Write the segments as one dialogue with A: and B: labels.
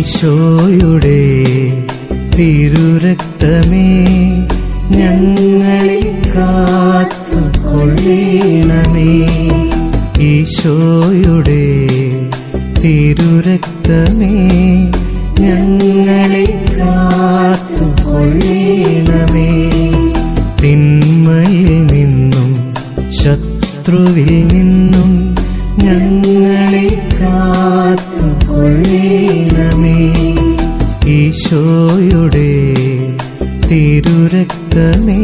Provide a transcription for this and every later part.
A: ഈശോയുടെ തിരുരക്തമേ ഞങ്ങളെ കാത്തുകൊള്ളണമേ. ഈശോയുടെ തിരുരക്തമേ ഞങ്ങളെ കാത്തുകൊള്ളണമേ. തിന്മയിൽ നിന്നും ശത്രുവിൽ നിന്നും ഞങ്ങളെ ഈശോയുടെ തിരുരക്തമേ.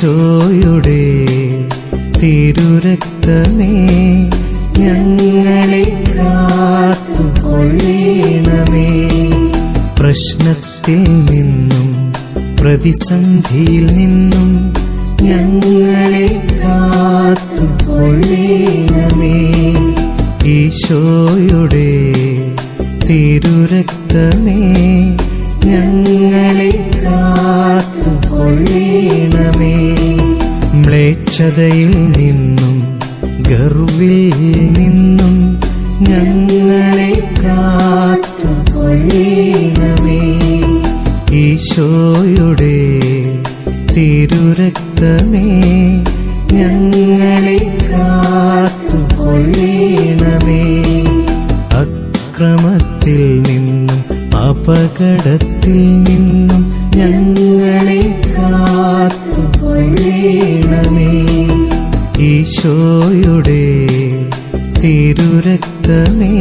A: ഈശോയുടെ തിരുരക്തമേ ഞങ്ങളെ കാത്തുകൊള്ളണമേ. പ്രശ്നത്തിൽ നിന്നും പ്രതിസന്ധിയിൽ നിന്നും ഞങ്ങളെ കാത്തുകൊള്ളണമേ. ഈശോയുടെ തിരുരക്തമേ ഞങ്ങളെ മ്ലേച്ഛതയിൽ നിന്നും ഗർവിൽ നിന്നും ഞങ്ങളെ കാത്തു ഈശോയുടെ തിരുരക്തമേ ഞങ്ങളെ കാത്തുകൊള്ളണമേ. അക്രമത്തിൽ നിന്നും അപകടത്തിൽ നിന്നും തിരുരക്തമേ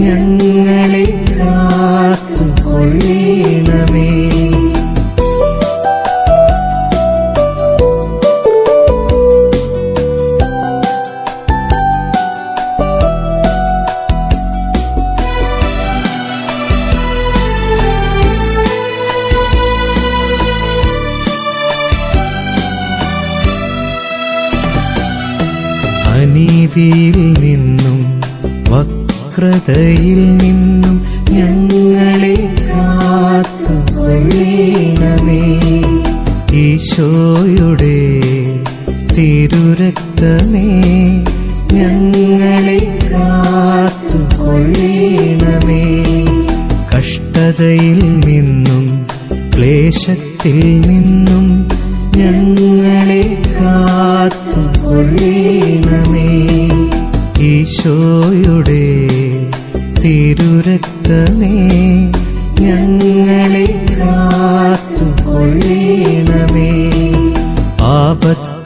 A: ഞങ്ങളെ കാത്തുകൊള്ളണമേ. അനീതിയിൽ നിന്നും വക്രതയിൽ നിന്നും ഞങ്ങളെ കാത്തുകൊള്ളണമേ. ഈശോയുടെ തിരുരക്തമേ ഞങ്ങളെ കാത്തുകൊള്ളണമേ. കഷ്ടതയിൽ നിന്നും ക്ലേശത്തിൽ നിന്നും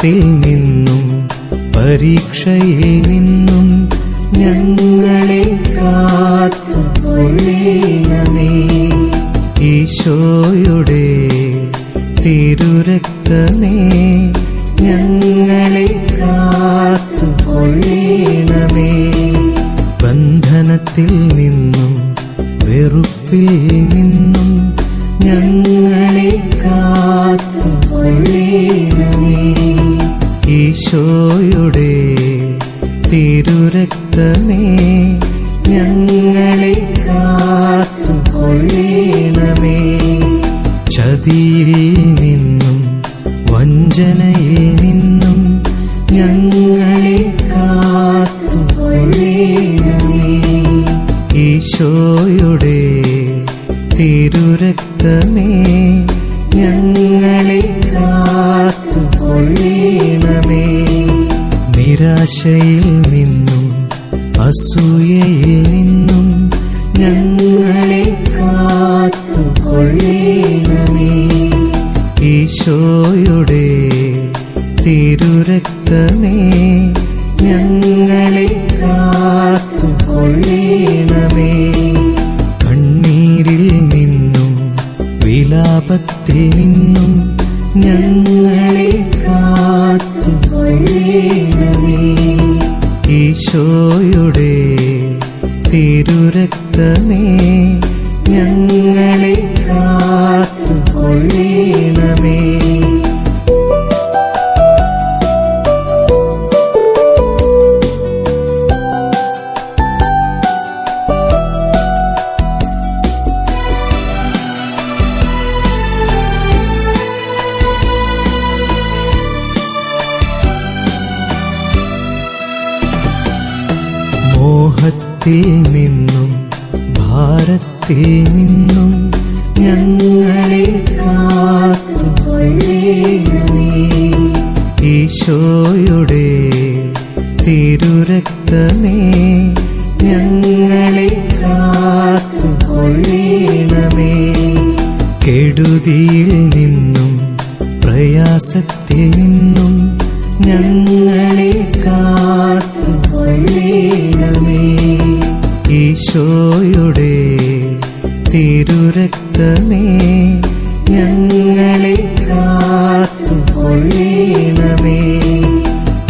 A: ആപത്തിൽ നിന്നും പരീക്ഷയിൽ നിന്നും ഞങ്ങളെ ഈശോയുടെ തിരുരക്തമേ ഞങ്ങളെ കാത്തുകൊള്ളണമേ ബന്ധനത്തിൽ നിന്നും വെറുപ്പിൽ നിന്നും ഞങ്ങളെ കാത്തുകൊള്ളണമേ ഈശോയുടെ തിരുരക്തമേ ഞങ്ങളെ കാത്തുകൊള്ളണമേ. ചതിയിൽ നിന്നും വഞ്ചനയിൽ നിന്നും ഞങ്ങളെ കാത്തുകൊള്ളണമേ. ഈശോയുടെ തിരുരക്തമേ ഞങ്ങളെ കാത്തുകൊള്ളണമേ. ഈശോയുടെ തിരുരക്തമേ ഞങ്ങളെ കാത്തുകൊള്ളണമേ. കണ്ണീരിൽ നിന്നും വിലാപത്തിൽ നിന്നും ഞങ്ങളെ കാത്തുകൊള്ളണമേ. ഈശോയുടെ തിരുരക്ത നിമിത്തമേ ഞങ്ങളെ കാത്തുകൊള്ളണമേ. മോഹത്തിൽ നിന്നു ഭാരത്തിൽ നിന്നും ഞങ്ങളെ ഈശോയുടെ തിരുരക്തമേ ഞങ്ങളെ കാത്തുകൊള്ളണമേ. കെടുതിയിൽ നിന്നും പ്രയാസത്തിൽ നിന്നും ഞങ്ങളെ കാത്തുകൊള്ളണമേ. ഈശോയുടെ ഞങ്ങളെ കാത്തുകൊള്ളണമേ.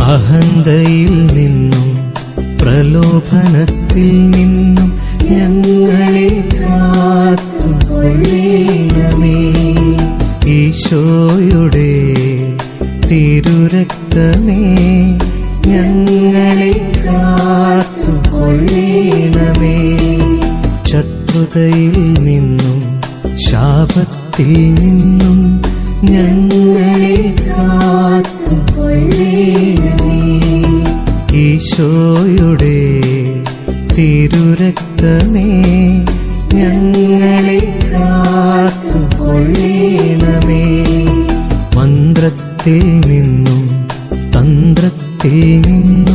A: അഹന്തയിൽ നിന്നും പ്രലോഭനത്തിൽ നിന്നും ഞങ്ങളെ കാത്തുകൊള്ളണമേ. ഈശോയുടെ തിരുരക്തമേ. ഞങ്ങളെ കാത്തുകൊള്ളണമേ. ശത്രുതയിൽ ഈശോയുടെ തിരുരക്തമേ ഞങ്ങളെ മന്ത്രത്തിൽ നിന്നും തന്ത്രത്തിൽ നിന്നും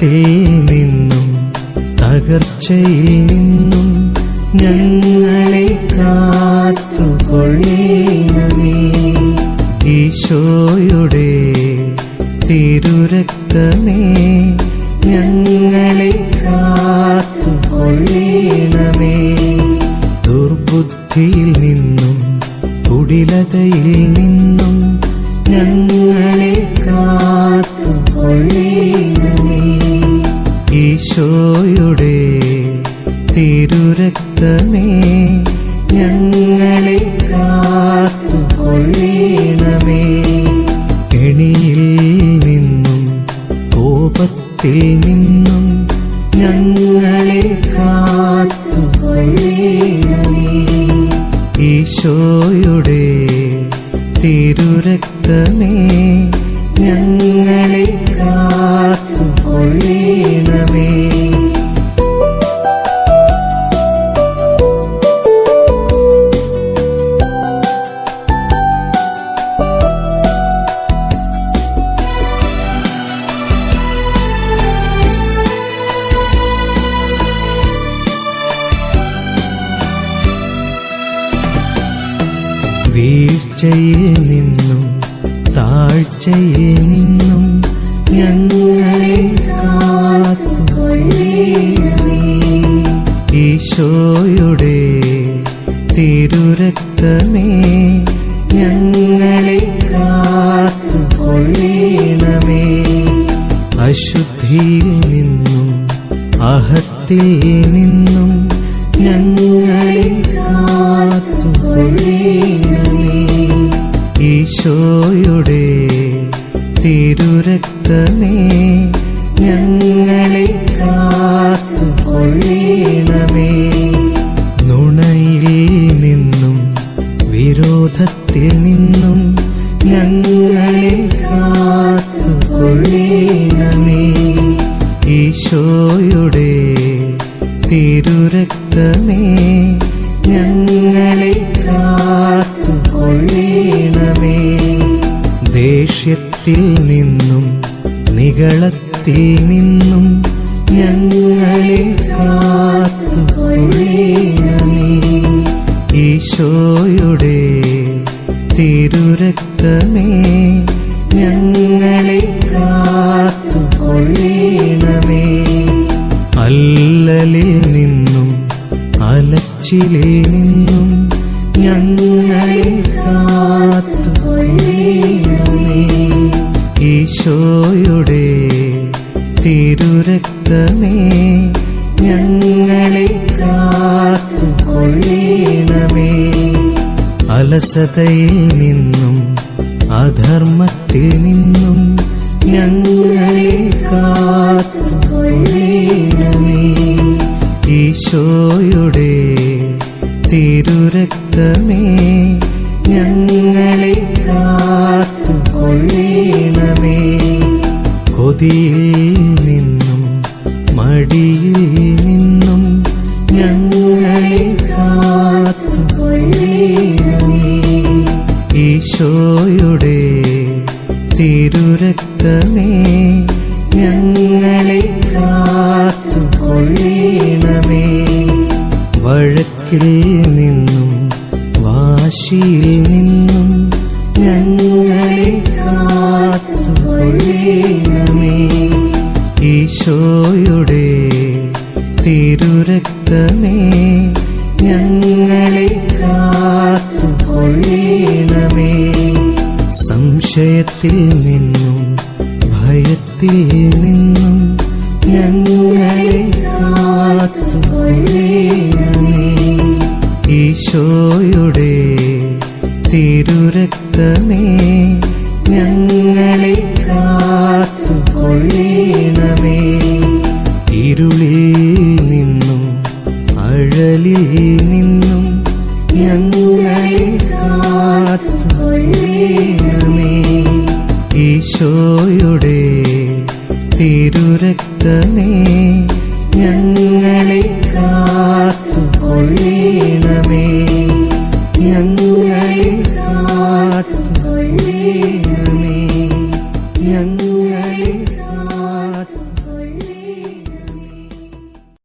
A: കടത്തിൽ നിന്നും തകർച്ചയിൽ നിന്നും ഞങ്ങളെ കാത്തുകൊള്ളണമേ. ഈശോയുടെ തിരുരക്തമേ ഞങ്ങളെ കാത്തുകൊള്ളണമേ. ദുർബുദ്ധിയിൽ നിന്നും കുടിലതയിൽ നിന്നും ഞങ്ങളെ കാത്തുകൊള്ളണമേ. ഈശോയുടെ തിരുരക്തമേ ഞങ്ങളെ കാത്തുകൊള്ളണമേ വീഴ്ചയിൽ നിന്നും താഴ്ചയിൽ നിന്നും ഞങ്ങളെ ഈശോയുടെ തിരുരക്തമേ ഞങ്ങളെ കാത്തുകൊള്ളണമേ. അശുദ്ധിയിൽ നിന്നും അഹത്തിൽ നിന്നും ഞങ്ങളെ തിരുരക്തമേ ഞങ്ങളെ കാത്തുകൊള്ളണമേ. നുണയിൽ നിന്നും വിരോധത്തിൽ നിന്നും ദേഷ്യത്തിൽ നിന്നും നികളത്തിൽ നിന്നും ഞങ്ങളെ കാത്തുകൊള്ളണമേ. ഈശോയുടെ തിരുരക്തമേ ഞങ്ങളെ കാത്തുകൊള്ളണമേ. അല്ലലിൽ നിന്നും അലച്ചിലിൽ നിന്നും അലസതയിൽ നിന്നും അധർമ്മത്തിൽ നിന്നും ഞങ്ങളെ കാത്തുകൊള്ളണമേ. ഈശോയുടെ തിരുരക്തമേ ഞങ്ങളെ കാത്തുകൊള്ളണമേ. കൊതിയിൽ നിന്നും ഞങ്ങൾ തിരുരക്തമേ ഞങ്ങൾ